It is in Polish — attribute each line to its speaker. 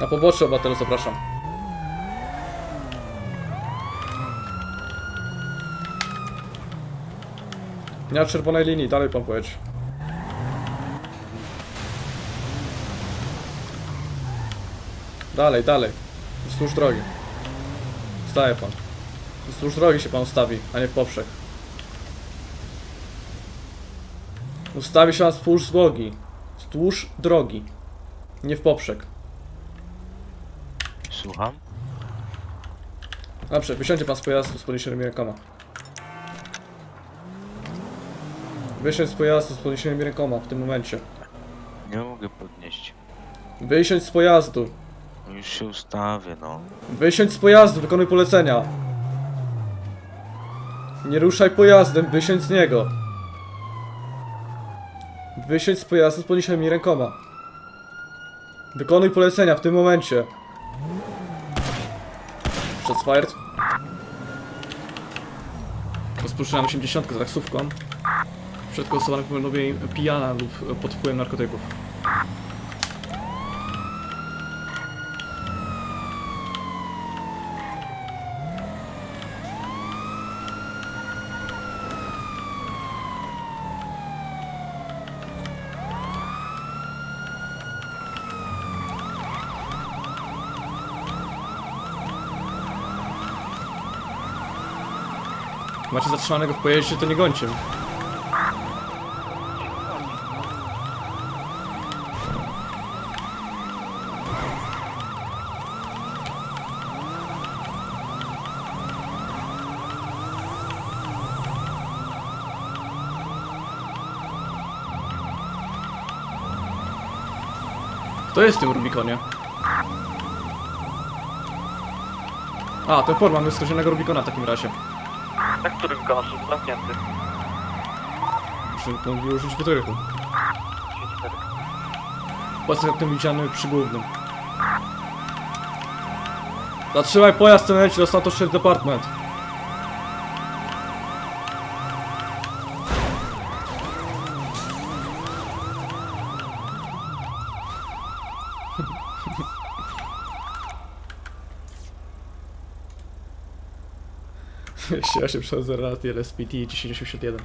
Speaker 1: Na pobocze obywatelu zapraszam. Nie ma czerwonej linii, dalej pan pojedź. Dalej, dalej. Wzdłuż drogi. Staje pan. Wzdłuż drogi się pan ustawi, a nie w poprzek. Ustawi się pan wzdłuż drogi. Wzdłuż drogi. Nie w poprzek.
Speaker 2: Słucham?
Speaker 1: Dobrze, wysiądzie pan z pojazdu z podniesionymi rękoma. Wysiądź z pojazdu z podniesionymi rękoma w tym momencie.
Speaker 2: Nie mogę podnieść.
Speaker 1: Wysiądź z pojazdu.
Speaker 2: Już się ustawię, no.
Speaker 1: Wysiądź z pojazdu, wykonuj polecenia. Nie ruszaj pojazdem, wysiądź z niego. Wysiądź z pojazdu z podniesionymi rękoma. Wykonuj polecenia w tym momencie. Shots fired. Rozpoczynam 80 z taksówką. Przed osoba powinno być pijana lub pod wpływem narkotyków. Macie zatrzymanego w pojeździe, to nie gońcie. Kto jest w tym Rubikonie? A, ten forma mamy skrzyżowanego Rubikona w takim razie.
Speaker 3: Na którym konasz zamknięty?
Speaker 1: Muszę mógł użyć wytrychu. Jak ten widziany przy głównym. Zatrzymaj pojazd tym momencie, dostał to Sheriff Department. Jeśli ja się przez lat LSPT 1081.